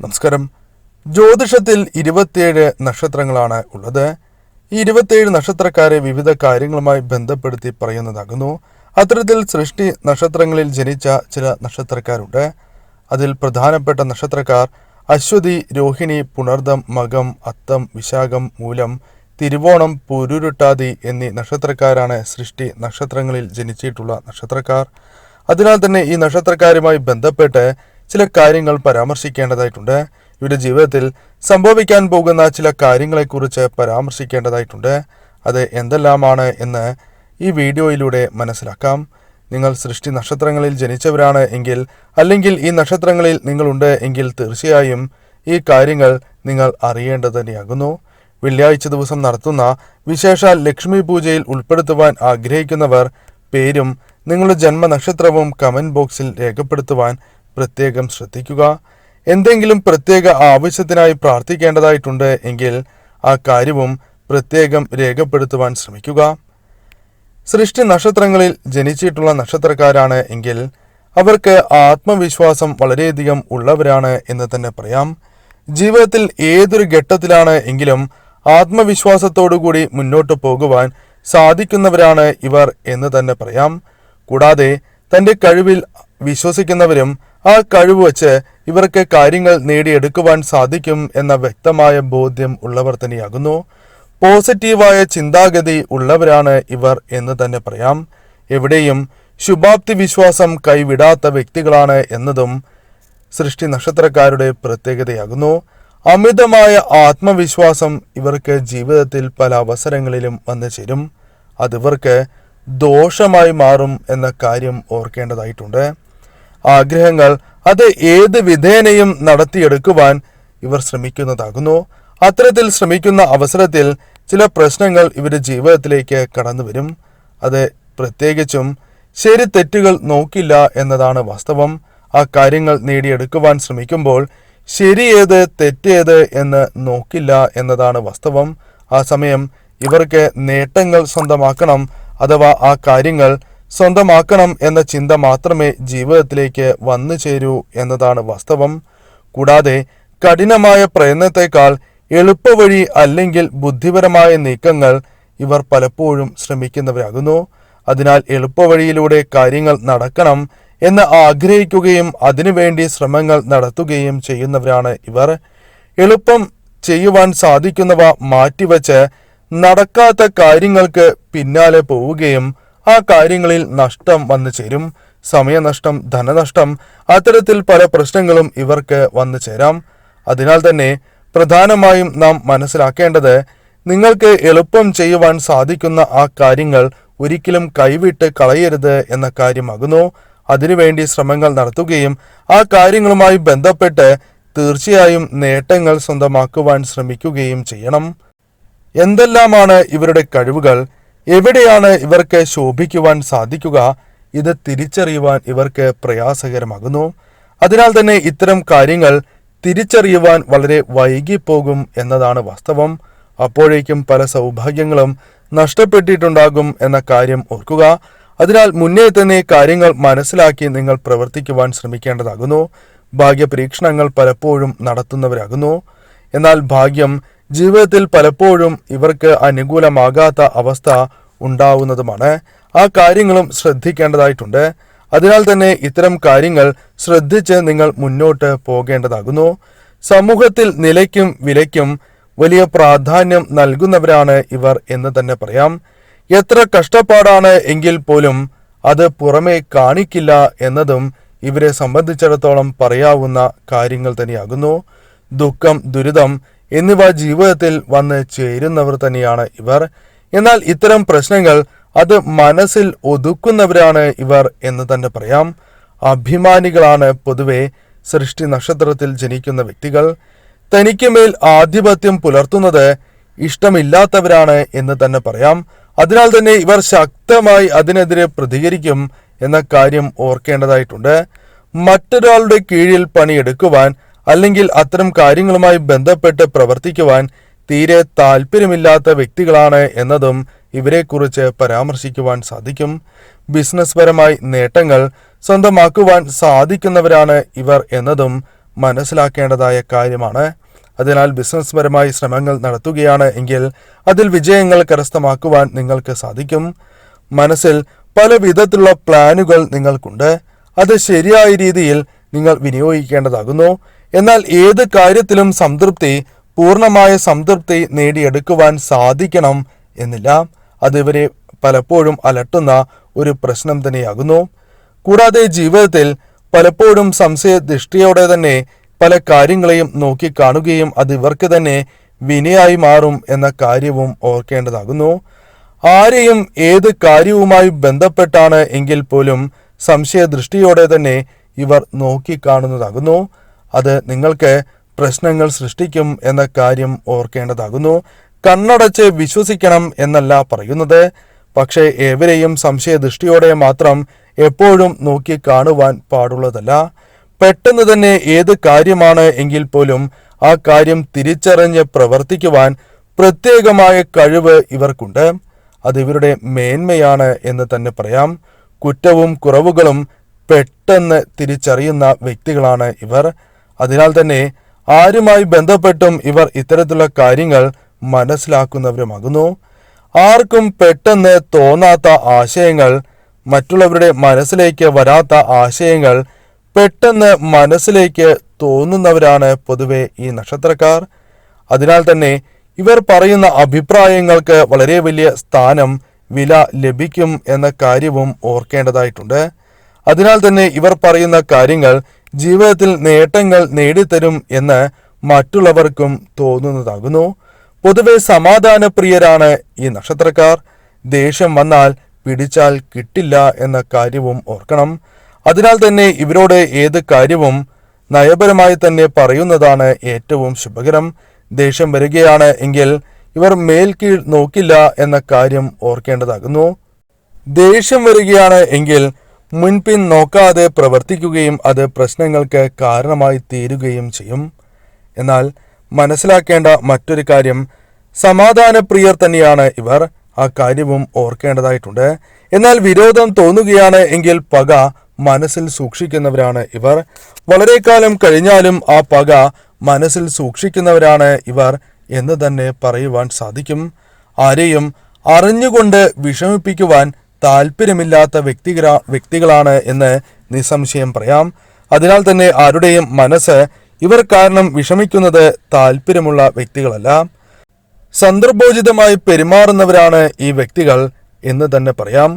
നമസ്കാരം. ജ്യോതിഷത്തിൽ ഇരുപത്തിയേഴ് നക്ഷത്രങ്ങളാണ് ഉള്ളത്. ഈ ഇരുപത്തിയേഴ് നക്ഷത്രക്കാരെ വിവിധ കാര്യങ്ങളുമായി ബന്ധപ്പെടുത്തി പറയുന്നതാകുന്നു. അത്തരത്തിൽ സൃഷ്ടി നക്ഷത്രങ്ങളിൽ ജനിച്ച ചില നക്ഷത്രക്കാരുണ്ട്. അതിൽ പ്രധാനപ്പെട്ട നക്ഷത്രക്കാർ അശ്വതി രോഹിണി പുണർദം മകം അത്തം വിശാഖം മൂലം തിരുവോണം പുരുരുട്ടാതി എന്നീ നക്ഷത്രക്കാരാണ് സൃഷ്ടി നക്ഷത്രങ്ങളിൽ ജനിച്ചിട്ടുള്ള നക്ഷത്രക്കാർ. അതിനാൽ തന്നെ ഈ നക്ഷത്രക്കാരുമായി ബന്ധപ്പെട്ട് ചില കാര്യങ്ങൾ പരാമർശിക്കേണ്ടതായിട്ടുണ്ട്. ഇവരുടെ ജീവിതത്തിൽ സംഭവിക്കാൻ പോകുന്ന ചില കാര്യങ്ങളെക്കുറിച്ച് പരാമർശിക്കേണ്ടതായിട്ടുണ്ട്. അത് എന്തെല്ലാമാണ് എന്ന് ഈ വീഡിയോയിലൂടെ മനസ്സിലാക്കാം. നിങ്ങൾ സൃഷ്ടി നക്ഷത്രങ്ങളിൽ ജനിച്ചവരാണ് എങ്കിൽ അല്ലെങ്കിൽ ഈ നക്ഷത്രങ്ങളിൽ നിങ്ങളുണ്ട് എങ്കിൽ തീർച്ചയായും ഈ കാര്യങ്ങൾ നിങ്ങൾ അറിയേണ്ടത് തന്നെയാകുന്നു. വെള്ളിയാഴ്ച ദിവസം നടത്തുന്ന വിശേഷ ലക്ഷ്മി പൂജയിൽ ഉൾപ്പെടുത്തുവാൻ ആഗ്രഹിക്കുന്നവർ പേരും നിങ്ങളുടെ ജന്മനക്ഷത്രവും കമന്റ് ബോക്സിൽ രേഖപ്പെടുത്തുവാൻ പ്രത്യേകം ശ്രദ്ധിക്കുക. എന്തെങ്കിലും പ്രത്യേക ആവശ്യത്തിനായി പ്രാർത്ഥിക്കേണ്ടതായിട്ടുണ്ട് എങ്കിൽ ആ കാര്യവും പ്രത്യേകം രേഖപ്പെടുത്തുവാൻ ശ്രമിക്കുക. സൃഷ്ടി നക്ഷത്രങ്ങളിൽ ജനിച്ചിട്ടുള്ള നക്ഷത്രക്കാരാണ് എങ്കിൽ അവർക്ക് ആത്മവിശ്വാസം വളരെയധികം ഉള്ളവരാണ് എന്ന് തന്നെ പറയാം. ജീവിതത്തിൽ ഏതൊരു ഘട്ടത്തിലാണ് എങ്കിലും ആത്മവിശ്വാസത്തോടുകൂടി മുന്നോട്ട് പോകുവാൻ സാധിക്കുന്നവരാണ് ഇവർ എന്ന് തന്നെ പറയാം. കൂടാതെ തന്റെ കഴിവിൽ വിശ്വസിക്കുന്നവരും ആ കഴിവ് വച്ച് ഇവർക്ക് കാര്യങ്ങൾ നേടിയെടുക്കുവാൻ സാധിക്കും എന്ന വ്യക്തമായ ബോധ്യം ഉള്ളവർ തന്നെയാകുന്നു. പോസിറ്റീവായ ചിന്താഗതി ഉള്ളവരാണ് ഇവർ എന്ന് തന്നെ പറയാം. എവിടെയും ശുഭാപ്തി വിശ്വാസം കൈവിടാത്ത വ്യക്തികളാണ് എന്നതും സൃഷ്ടി നക്ഷത്രക്കാരുടെ പ്രത്യേകതയാകുന്നു. അമിതമായ ആത്മവിശ്വാസം ഇവർക്ക് ജീവിതത്തിൽ പല അവസരങ്ങളിലും വന്നു ചേരും. അതിവർക്ക് ദോഷമായി മാറും എന്ന കാര്യം ഓർക്കേണ്ടതായിട്ടുണ്ട്. ആഗ്രഹങ്ങൾ അത് ഏത് വിധേനയും നടത്തിയെടുക്കുവാൻ ഇവർ ശ്രമിക്കുന്നതാകുന്നു. അത്തരത്തിൽ ശ്രമിക്കുന്ന അവസരത്തിൽ ചില പ്രശ്നങ്ങൾ ഇവരുടെ ജീവിതത്തിലേക്ക് കടന്നു വരും അത് പ്രത്യേകിച്ചും ശരി തെറ്റുകൾ നോക്കില്ല എന്നതാണ് വാസ്തവം. ആ കാര്യങ്ങൾ നേടിയെടുക്കുവാൻ ശ്രമിക്കുമ്പോൾ ശരിയേത് തെറ്റേത് എന്ന് നോക്കില്ല എന്നതാണ് വാസ്തവം. ആ സമയം ഇവർക്ക് നേട്ടങ്ങൾ സ്വന്തമാക്കണം അഥവാ ആ കാര്യങ്ങൾ സ്വന്തമാക്കണം എന്ന ചിന്ത മാത്രമേ ജീവിതത്തിലേക്ക് വന്നു ചേരൂ എന്നതാണ് വാസ്തവം. കൂടാതെ കഠിനമായ പ്രയത്നത്തെക്കാൾ എളുപ്പവഴി അല്ലെങ്കിൽ ബുദ്ധിപരമായ നീക്കങ്ങൾ ഇവർ പലപ്പോഴും ശ്രമിക്കുന്നവരാകുന്നു. അതിനാൽ എളുപ്പവഴിയിലൂടെ കാര്യങ്ങൾ നടക്കണം എന്ന് ആഗ്രഹിക്കുകയും അതിനുവേണ്ടി ശ്രമങ്ങൾ നടത്തുകയും ചെയ്യുന്നവരാണ് ഇവർ. എളുപ്പം ചെയ്യുവാൻ സാധിക്കുന്നവ മാറ്റിവെച്ച് നടക്കാത്ത കാര്യങ്ങൾക്ക് പിന്നാലെ പോവുകയും ആ കാര്യങ്ങളിൽ നഷ്ടം വന്നു ചേരും. സമയനഷ്ടം ധനനഷ്ടം അത്തരത്തിൽ പല പ്രശ്നങ്ങളും ഇവർക്ക് വന്നു ചേരാം. അതിനാൽ തന്നെ പ്രധാനമായും നാം മനസ്സിലാക്കേണ്ടത് നിങ്ങൾക്ക് എളുപ്പം ചെയ്യുവാൻ സാധിക്കുന്ന ആ കാര്യങ്ങൾ ഒരിക്കലും കൈവിട്ട് കളയരുത് എന്ന കാര്യമാകുന്നു. അതിനുവേണ്ടി ശ്രമങ്ങൾ നടത്തുകയും ആ കാര്യങ്ങളുമായി ബന്ധപ്പെട്ട് തീർച്ചയായും നേട്ടങ്ങൾ സ്വന്തമാക്കുവാൻ ശ്രമിക്കുകയും ചെയ്യണം. എന്തെല്ലാമാണ് ഇവരുടെ കഴിവുകൾ? എവിടെയാണ് ഇവർക്ക് ശോഭിക്കുവാൻ സാധിക്കുക? ഇത് തിരിച്ചറിയുവാൻ ഇവർക്ക് പ്രയാസകരമാകുന്നു. അതിനാൽ തന്നെ ഇത്തരം കാര്യങ്ങൾ തിരിച്ചറിയുവാൻ വളരെ വൈകിപ്പോകും എന്നതാണ് വാസ്തവം. അപ്പോഴേക്കും പല സൗഭാഗ്യങ്ങളും നഷ്ടപ്പെട്ടിട്ടുണ്ടാകും എന്ന കാര്യം ഓർക്കുക. അതിനാൽ മുന്നേ തന്നെ കാര്യങ്ങൾ മനസ്സിലാക്കി നിങ്ങൾ പ്രവർത്തിക്കുവാൻ ശ്രമിക്കേണ്ടതാകുന്നു. ഭാഗ്യപരീക്ഷണങ്ങൾ പലപ്പോഴും നടത്തുന്നവരാകുന്നു. എന്നാൽ ഭാഗ്യം ജീവിതത്തിൽ പലപ്പോഴും ഇവർക്ക് അനുകൂലമാകാത്ത അവസ്ഥ ഉണ്ടാവുന്നതുമാണ്. ആ കാര്യങ്ങളും ശ്രദ്ധിക്കേണ്ടതായിട്ടുണ്ട്. അതിനാൽ തന്നെ ഇത്തരം കാര്യങ്ങൾ ശ്രദ്ധിച്ച് നിങ്ങൾ മുന്നോട്ട് പോകേണ്ടതാകുന്നു. സമൂഹത്തിൽ നിലയ്ക്കും വിലയ്ക്കും വലിയ പ്രാധാന്യം നൽകുന്നവരാണ് ഇവർ എന്ന് തന്നെ പറയാം. എത്ര കഷ്ടപ്പാടാണ് എങ്കിൽ പോലും അത് പുറമേ കാണിക്കില്ല എന്നതും ഇവരെ സംബന്ധിച്ചിടത്തോളം പറയാവുന്ന കാര്യങ്ങൾ തന്നെയാകുന്നു. ദുഃഖം ദുരിതം എന്നിവ ജീവിതത്തിൽ വന്ന് ചേരുന്നവർ തന്നെയാണ് ഇവർ. എന്നാൽ ഇത്തരം പ്രശ്നങ്ങൾ അത് മനസ്സിൽ ഒതുക്കുന്നവരാണ് ഇവർ എന്ന് തന്നെ പറയാം. അഭിമാനികളാണ് പൊതുവെ സൃഷ്ടി നക്ഷത്രത്തിൽ ജനിക്കുന്ന വ്യക്തികൾ. തനിക്ക് മേൽ ആധിപത്യം പുലർത്തുന്നത് ഇഷ്ടമില്ലാത്തവരാണ് എന്ന് തന്നെ പറയാം. അതിനാൽ തന്നെ ഇവർ ശക്തമായി അതിനെതിരെ പ്രതികരിക്കും എന്ന കാര്യം ഓർക്കേണ്ടതായിട്ടുണ്ട്. മറ്റൊരാളുടെ കീഴിൽ പണിയെടുക്കുവാൻ അല്ലെങ്കിൽ അത്തരം കാര്യങ്ങളുമായി ബന്ധപ്പെട്ട് പ്രവർത്തിക്കുവാൻ തീരെ താല്പര്യമില്ലാത്ത വ്യക്തികളാണ് എന്നതും ഇവരെക്കുറിച്ച് പരാമർശിക്കുവാൻ സാധിക്കും. ബിസിനസ് പരമായി നേട്ടങ്ങൾ സ്വന്തമാക്കുവാൻ സാധിക്കുന്നവരാണ് ഇവർ എന്നതും മനസ്സിലാക്കേണ്ടതായ കാര്യമാണ്. അതിനാൽ ബിസിനസ് പരമായി ശ്രമങ്ങൾ നടത്തുകയാണ് എങ്കിൽ അതിൽ വിജയങ്ങൾ കരസ്ഥമാക്കുവാൻ നിങ്ങൾക്ക് സാധിക്കും. മനസ്സിൽ പല വിധത്തിലുള്ള പ്ലാനുകൾ നിങ്ങൾക്കുണ്ട്. അത് ശരിയായ രീതിയിൽ നിങ്ങൾ വിനിയോഗിക്കേണ്ടതാകുന്നു. എന്നാൽ ഏത് കാര്യത്തിലും സംതൃപ്തി പൂർണമായ സംതൃപ്തി നേടിയെടുക്കുവാൻ സാധിക്കണം എന്നില്ല. അത് ഇവരെ പലപ്പോഴും അലട്ടുന്ന ഒരു പ്രശ്നം തന്നെയാകുന്നു. കൂടാതെ ജീവിതത്തിൽ പലപ്പോഴും സംശയദൃഷ്ടിയോടെ തന്നെ പല കാര്യങ്ങളെയും നോക്കിക്കാണുകയും അത് ഇവർക്ക് തന്നെ വിനയായി മാറും എന്ന കാര്യവും ഓർക്കേണ്ടതാകുന്നു. ആരെയും ഏത് കാര്യവുമായി ബന്ധപ്പെട്ടാണ് എങ്കിൽ പോലും സംശയദൃഷ്ടിയോടെ തന്നെ ഇവർ നോക്കിക്കാണുന്നതാകുന്നു. അത് നിങ്ങൾക്ക് പ്രശ്നങ്ങൾ സൃഷ്ടിക്കും എന്ന കാര്യം ഓർക്കേണ്ടതാകുന്നു. കണ്ണടച്ച് വിശ്വസിക്കണം എന്നല്ല പറയുന്നത്. പക്ഷേ ഏവരെയും സംശയദൃഷ്ടിയോടെ മാത്രം എപ്പോഴും നോക്കി കാണുവാൻ പാടുള്ളതല്ല. പെട്ടെന്ന് തന്നെ ഏത് കാര്യമാണ് എങ്കിൽ പോലും ആ കാര്യം തിരിച്ചറിഞ്ഞ് പ്രവർത്തിക്കുവാൻ പ്രത്യേകമായ കഴിവ് ഇവർക്കുണ്ട്. അത് ഇവരുടെ മേന്മയാണ് എന്ന് തന്നെ പറയാം. കുറ്റവും കുറവുകളും പെട്ടെന്ന് തിരിച്ചറിയുന്ന വ്യക്തികളാണ് ഇവർ. അതിനാൽ തന്നെ ആരുമായി ബന്ധപ്പെട്ടും ഇവർ ഇത്തരത്തിലുള്ള കാര്യങ്ങൾ മനസ്സിലാക്കുന്നവരുമാകുന്നു. ആർക്കും പെട്ടെന്ന് തോന്നാത്ത ആശയങ്ങൾ മറ്റുള്ളവരുടെ മനസ്സിലേക്ക് വരാത്ത ആശയങ്ങൾ പെട്ടെന്ന് മനസ്സിലേക്ക് തോന്നുന്നവരാണ് പൊതുവെ ഈ നക്ഷത്രക്കാർ. അതിനാൽ തന്നെ ഇവർ പറയുന്ന അഭിപ്രായങ്ങൾക്ക് വളരെ വലിയ സ്ഥാനം വില ലഭിക്കും എന്ന കാര്യവും ഓർക്കേണ്ടതായിട്ടുണ്ട്. അതിനാൽ തന്നെ ഇവർ പറയുന്ന കാര്യങ്ങൾ ജീവിതത്തിൽ നേട്ടങ്ങൾ നേടിത്തരും എന്ന് മറ്റുള്ളവർക്കും തോന്നുന്നതാകുന്നു. പൊതുവെ സമാധാനപ്രിയരാണ് ഈ നക്ഷത്രക്കാർ. ദേഷ്യം വന്നാൽ പിടിച്ചാൽ കിട്ടില്ല എന്ന കാര്യവും ഓർക്കണം. അതിനാൽ തന്നെ ഇവരോട് ഏത് കാര്യവും നയപരമായി തന്നെ പറയുന്നതാണ് ഏറ്റവും ശുഭകരം. ദേഷ്യം വരികയാണ് എങ്കിൽ ഇവർ മേൽക്കീഴ് നോക്കില്ല എന്ന കാര്യം ഓർക്കേണ്ടതാകുന്നു. ദേഷ്യം വരികയാണ് എങ്കിൽ മുൻപിൻ നോക്കാതെ പ്രവർത്തിക്കുകയും അത് പ്രശ്നങ്ങൾക്ക് കാരണമായി തീരുകയും ചെയ്യും. എന്നാൽ മനസ്സിലാക്കേണ്ട മറ്റൊരു കാര്യം സമാധാനപ്രിയർ തന്നെയാണ് ഇവർ. ആ കാര്യവും ഓർക്കേണ്ടതായിട്ടുണ്ട്. എന്നാൽ വിരോധം തോന്നുകയാണ് എങ്കിൽ പക മനസ്സിൽ സൂക്ഷിക്കുന്നവരാണ് ഇവർ. വളരെ കാലം കഴിഞ്ഞാലും ആ പക മനസ്സിൽ സൂക്ഷിക്കുന്നവരാണ് ഇവർ എന്ന് തന്നെ പറയുവാൻ സാധിക്കും. ആരെയും അറിഞ്ഞുകൊണ്ട് വിഷമിപ്പിക്കുവാൻ താല്പര്യമില്ലാത്ത വ്യക്തികരാ വ്യക്തികളാണ് എന്ന് നിസ്സംശയം പറയാം. അതിനാൽ തന്നെ ആരുടെയും മനസ്സ് ഇവർ കാരണം വിഷമിക്കുന്നത് താല്പര്യമുള്ള വ്യക്തികളല്ല. സന്ദർഭോചിതമായി പെരുമാറുന്നവരാണ് ഈ വ്യക്തികൾ എന്ന് തന്നെ പറയാം.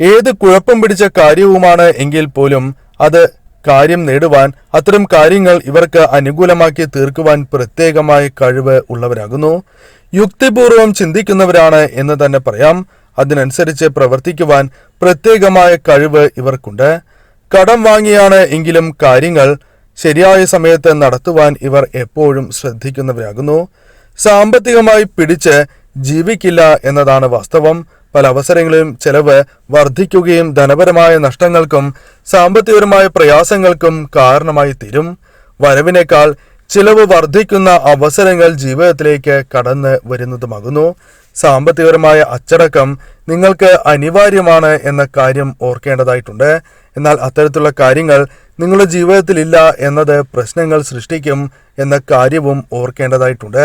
ഏത് കുഴപ്പം പിടിച്ച കാര്യവുമാണ് എങ്കിൽ പോലും അത് കാര്യം നേടുവാൻ അത്തരം കാര്യങ്ങൾ ഇവർക്ക് അനുകൂലമാക്കി തീർക്കുവാൻ പ്രത്യേകമായ കഴിവ് ഉള്ളവരാകുന്നു. യുക്തിപൂർവം ചിന്തിക്കുന്നവരാണ് എന്ന് തന്നെ പറയാം. അതിനനുസരിച്ച് പ്രവർത്തിക്കുവാൻ പ്രത്യേകമായ കഴിവ് ഇവർക്കുണ്ട്. കടം വാങ്ങിയാണ് എങ്കിലും കാര്യങ്ങൾ ശരിയായ സമയത്ത് നടത്തുവാൻ ഇവർ എപ്പോഴും ശ്രദ്ധിക്കുന്നവരാകുന്നു. സാമ്പത്തികമായി പിടിച്ച് ജീവിക്കില്ല എന്നതാണ് വാസ്തവം. പല അവസരങ്ങളിലും ചെലവ് വർദ്ധിക്കുകയും ധനപരമായ നഷ്ടങ്ങൾക്കും സാമ്പത്തികപരമായ പ്രയാസങ്ങൾക്കും കാരണമായി തീരും. വരവിനേക്കാൾ ചിലവ് വർദ്ധിക്കുന്ന അവസരങ്ങൾ ജീവിതത്തിലേക്ക് കടന്ന് വരുന്നതുമാകുന്നു. സാമ്പത്തികപരമായ അച്ചടക്കം നിങ്ങൾക്ക് അനിവാര്യമാണ് എന്ന കാര്യം ഓർക്കേണ്ടതായിട്ടുണ്ട്. എന്നാൽ അത്തരത്തിലുള്ള കാര്യങ്ങൾ നിങ്ങളുടെ ജീവിതത്തിലില്ല എന്നത് പ്രശ്നങ്ങൾ സൃഷ്ടിക്കും എന്ന കാര്യവും ഓർക്കേണ്ടതായിട്ടുണ്ട്.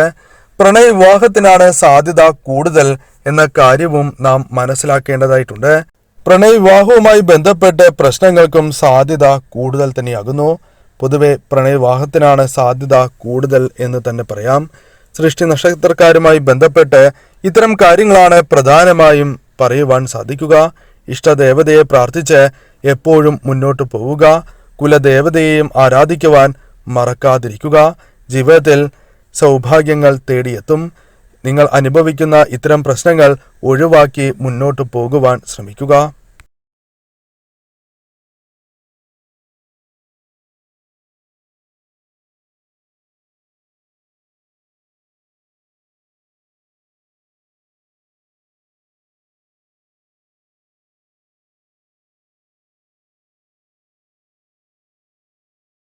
പ്രണയവിവാഹത്തിനാണ് സാധ്യത കൂടുതൽ എന്ന കാര്യവും നാം മനസ്സിലാക്കേണ്ടതായിട്ടുണ്ട്. പ്രണയവിവാഹവുമായി ബന്ധപ്പെട്ട് പ്രശ്നങ്ങൾക്കും സാധ്യത കൂടുതൽ തന്നെയാകുന്നു. പൊതുവെ പ്രണയവിവാഹത്തിനാണ് സാധ്യത കൂടുതൽ എന്ന് തന്നെ പറയാം. സൃഷ്ടി നക്ഷത്രക്കാരുമായി ബന്ധപ്പെട്ട് ഇത്തരം കാര്യങ്ങളാണ് പ്രധാനമായും പറയുവാൻ സാധിക്കുക. ഇഷ്ടദേവതയെ പ്രാർത്ഥിച്ച് എപ്പോഴും മുന്നോട്ട് പോവുക. കുലദേവതയെയും ആരാധിക്കുവാൻ മറക്കാതിരിക്കുക. ജീവിതത്തിൽ സൗഭാഗ്യങ്ങൾ തേടിയെത്തും. നിങ്ങൾ അനുഭവിക്കുന്ന ഇത്തരം പ്രശ്നങ്ങൾ ഒഴിവാക്കി മുന്നോട്ട് പോകുവാൻ ശ്രമിക്കുക.